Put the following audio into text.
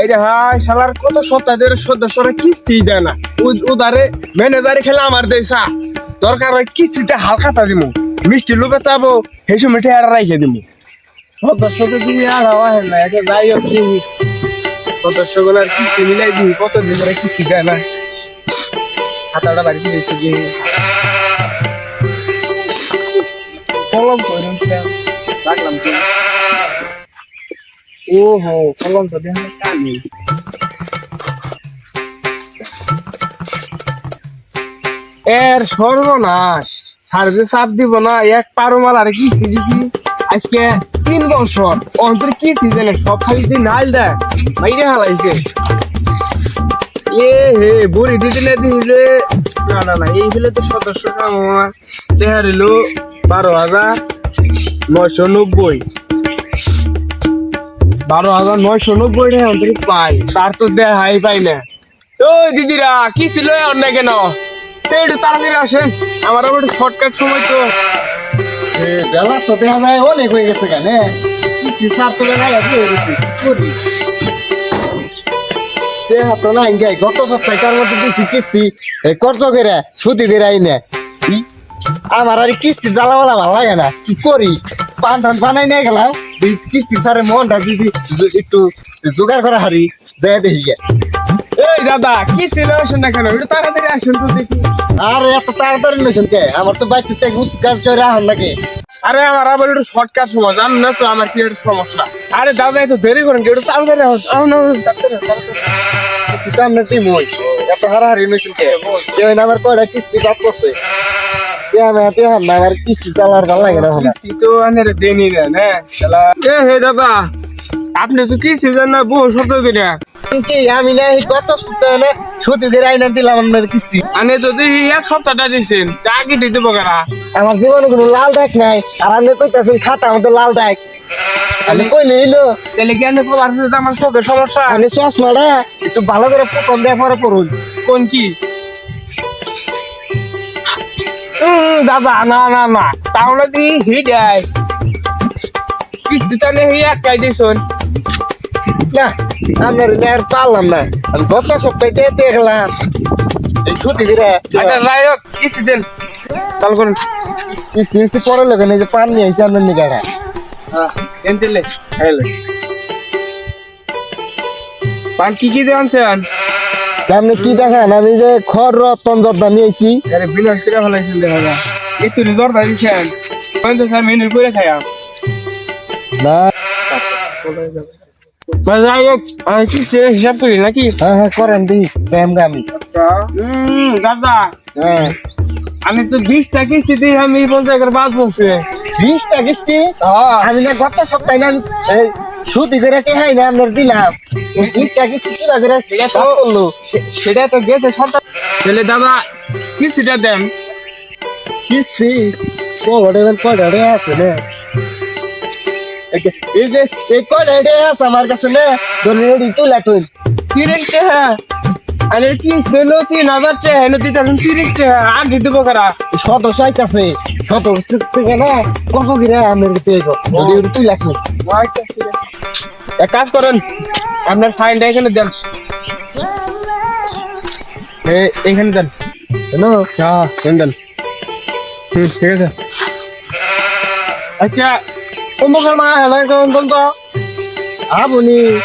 এই রে হাই শালার, কত সপ্তাহ ধরে সদস্যরা কিস্তি দেয় না। উদারে ম্যানেজারে খেলে আমার দেয়সা দরকার হয় কিস্তিতে হালকাতা দিমু, মিষ্টি লোকে চাবো, হেসু মিঠে আর রাইখে দিমু। সদস্যকে দিবি আর হওয়া হয় না এটা যাই হোক দিবি সদস্যগুলো আর কিস্তি মিলাই দিবি কত দিন ধরে কিস্তি দেয় না। খাতাটা বাড়িতে দিয়েছি ওহো কলম তো দেখে কানি এর দিব না, এক পারো মাল আর কি দিবি? আজকে তিন বছর, অন্তর কি সিজনে সব খালি দিন নাইল দেয়? এ হে, বুড়ি দিদিনে দিলে। না না না, এই সদস্য কাম দেখা রইল বারো হাজার নয়শো নব্বই। বারো হাজার নয়শো নব্বই টাকা অন্তরিক পাই। তার তো দেয় দেখাই পাই না। ওই দিদিরা, কি ছিল অন্য কেন? একটু তাড়াতাড়ি আসেন। আমার আবার শর্টকাট সময় তো। বেলা তো দেখা যায়, অনেক হয়ে গেছে কেন? সার তো যাচ্ছে হয়ে গেছে? দেখা তো নাই গাই গত সপ্তাহে তার মধ্যে দিছি কিস্তি? কর্জ করে করে আইনে। আমার আর কিস্তি জ্বালাওয়ালা ভালো লাগে না। কি করি? পান টান বানাই নিয়ে গেলাম। এই কিস্তির সারে মনটা যদি একটু জোগাড় করা হারি যাই দেখি। এই দাদা কি ছিল আসেন না কেন একটু তাড়াতাড়ি আসেন তো দেখি। আর এত তাড়াতাড়ি নইছেন কে? আমার তো বাইক থেকে উচ কাজ করে আহন নাকি? আরে আমার আবার একটু শর্টকাট সময় জান না তো আমার কি একটু সমস্যা। আরে দাদা এত দেরি করেন একটু তাড়াতাড়ি আসুন আহ, না, না, তাড়াতাড়ি, তাড়াতাড়ি। সামনে তুই মই এত হারাহারি নইছেন কে? আমার কয়টা কিস্তি কাজ করছে আমার কিস্তি চালার ভালো লাগে না এখন। কিস্তি তো আনের দেনি না না? শালা। এ হে দাদা আপনি তো কিস্তি দেন না বহু শব্দ দিনা কি আমি না গত সপ্তাহে না ছুটি করে আইনা দিলাম আপনার কিস্তি। আনে যদি এক সপ্তাহটা দিছেন তা আগে দিতে পারা আমার জীবনে কোনো লাল দেখ নাই আর আপনি কইতাছেন খাতা আমাদের লাল দেখ আমি কই নিলো তাহলে কেন আমার চোখের সমস্যা? আমি চশমাটা একটু ভালো করে দেওয়ার পরে পড়ুন। কোন কি? দাদা না না না। তাহলে দি হিট আয় কিস্তি তাহলে হি একাই দিছুন। না আপনার আর পারলাম না। আমি গত সপ্তাহে দিয়ে দেখলাম। এই ছুটি করে আচ্ছা যাই হোক কিস্তি দেন। চাল করুন। কিস্তি কিস্তি পরে লোক এই যে পান নিয়ে আইসি আপনার দিলে হ্যালো পান কি কি আনছেন আপনি কি দেখান? আমি যে খড় রতন জর্দা নিয়ে আইছি আরে বিনাশ করে ফেলাইছেন দেখা যা একটু রিজর্ভ দিয়েছেন পঞ্চাশ স্যার মেনু করে না। হিসাব করি নাকি? হ্যাঁ হ্যাঁ করেন দি জ্যাম আমি। হুম দাদা হ্যাঁ। আমি তো বিশটা কিস্তি দিয়ে আমি পঞ্চাশ করে বাদ বলছি। বিশটা কিস্তি? হ্যাঁ। আমি না গত সপ্তাহে না সুতি করে টেহাই না আপনার দিলাম। বিশটা কিস্তি কি করে বাদ করল? সেটা তো গেছে সপ্তাহ তাহলে দাদা কিস্তিটা দেন। কিস্তি? কয়টা কয়টা রে আছে না? এই যে- এই যে এই কয়টা রে আছে আমার কাছে না? ধরুন এডি তুলা তুই তিরিশ টাকা আরে কিস্তি হলো তিন হাজার টাকা হেন দিতে তিরিশ টাকা আর দিতে পারা সদস্য আইতাছে সদস্য থেকে না কত গিরে আমের দিতে তুই এক কাজ করেন আপনার সাইনটা এখানে দেন। এ- এখানে দেন। হ্যালো? হ্যাঁ দেন দেন। হুম ঠিক আছে। আচ্ছা অমুকের মা হেলা তো। আপনি